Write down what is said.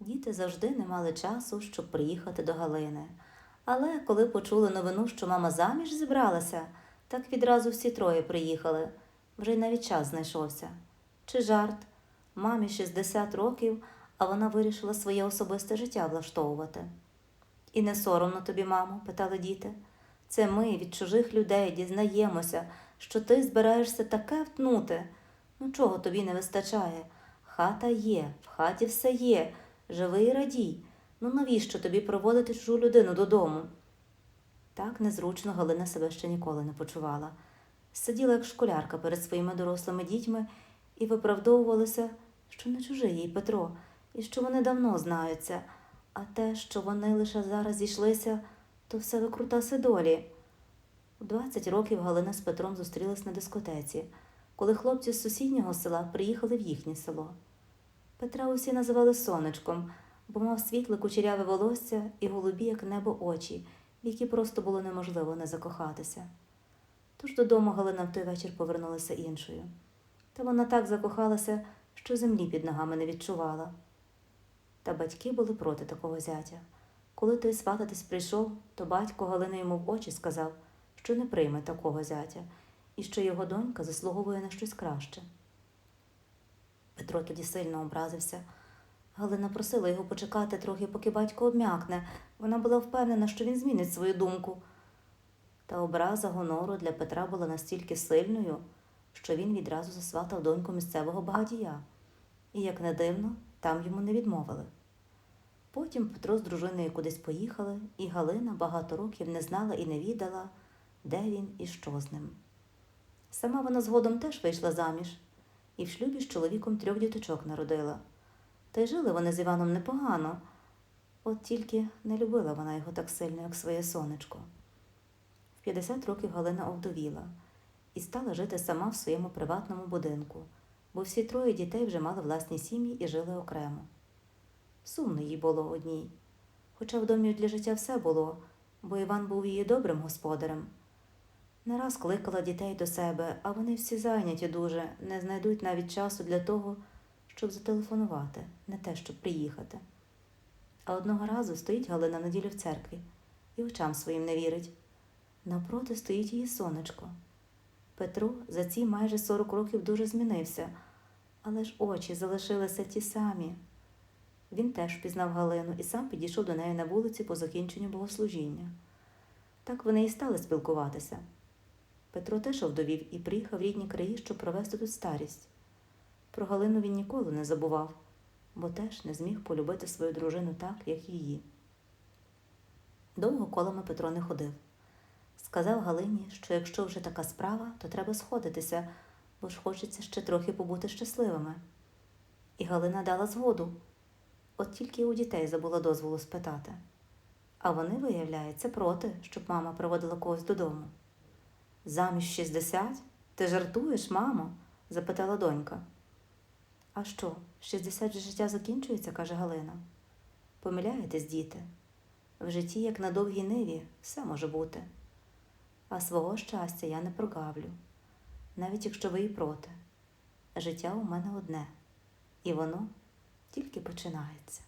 Діти завжди не мали часу, щоб приїхати до Галини. Але коли почули новину, що мама заміж зібралася, так відразу всі троє приїхали. Вже й навіть час знайшовся. Чи жарт? Мамі 60 років, а вона вирішила своє особисте життя влаштовувати. І не соромно тобі, мамо? питали діти. Це ми від чужих людей дізнаємося, що ти збираєшся таке втнути. Ну чого тобі не вистачає? Хата є, в хаті все є, живи і радій. Ну навіщо тобі проводити чужу людину додому? Так незручно Галина себе ще ніколи не почувала. Сиділа як школярка перед своїми дорослими дітьми і виправдовувалася, що не чужий їй Петро, і що вони давно знаються, а те, що вони лише зараз зійшлися, то все викрутаси долі. У 20 років Галина з Петром зустрілись на дискотеці, коли хлопці з сусіднього села приїхали в їхнє село. Петра усі називали сонечком, бо мав світле кучеряве волосся і голубі, як небо, очі, в які просто було неможливо не закохатися. Тож додому Галина в той вечір повернулася іншою. Та вона так закохалася, що землі під ногами не відчувала. Та батьки були проти такого зятя. Коли той свататись прийшов, то батько Галини йому в очі сказав, що не прийме такого зятя і що його донька заслуговує на щось краще. Петро тоді сильно образився. Галина просила його почекати трохи, поки батько обм'якне. Вона була впевнена, що він змінить свою думку. Та образа гонору для Петра була настільки сильною, що він відразу засватав доньку місцевого багатія. І, як не дивно, там йому не відмовили. Потім Петро з дружиною кудись поїхали, і Галина багато років не знала і не відала, де він і що з ним. Сама вона згодом теж вийшла заміж і в шлюбі з чоловіком трьох діточок народила. Та й жили вони з Іваном непогано, от тільки не любила вона його так сильно, як своє сонечко. В 50 років Галина овдовіла і стала жити сама в своєму приватному будинку, бо всі троє дітей вже мали власні сім'ї і жили окремо. Сумно їй було одній, хоча в домі для життя все було, бо Іван був її добрим господарем. Не раз кликала дітей до себе, а вони всі зайняті дуже, не знайдуть навіть часу для того, щоб зателефонувати, не те, щоб приїхати. А одного разу стоїть Галина на неділю в церкві і очам своїм не вірить. Навпроти стоїть її сонечко. Петро за ці майже 40 років дуже змінився, але ж очі залишилися ті самі. Він теж впізнав Галину і сам підійшов до неї на вулиці по закінченню богослужіння. Так вони і стали спілкуватися. Петро теж овдовів і приїхав в рідні краї, щоб провести тут старість. Про Галину він ніколи не забував, бо теж не зміг полюбити свою дружину так, як її. Довго колами Петро не ходив. Сказав Галині, що якщо вже така справа, то треба сходитися, бо ж хочеться ще трохи побути щасливими. І Галина дала згоду, от тільки у дітей забула дозволу спитати. А вони, виявляється, проти, щоб мама проводила когось додому. Заміж 60? Ти жартуєш, мамо? запитала донька. А що, 60 же життя закінчується, каже Галина. Помиляєтесь, діти. В житті, як на довгій ниві, все може бути. А свого щастя я не прогавлю, навіть якщо ви і проти. Життя у мене одне, і воно тільки починається.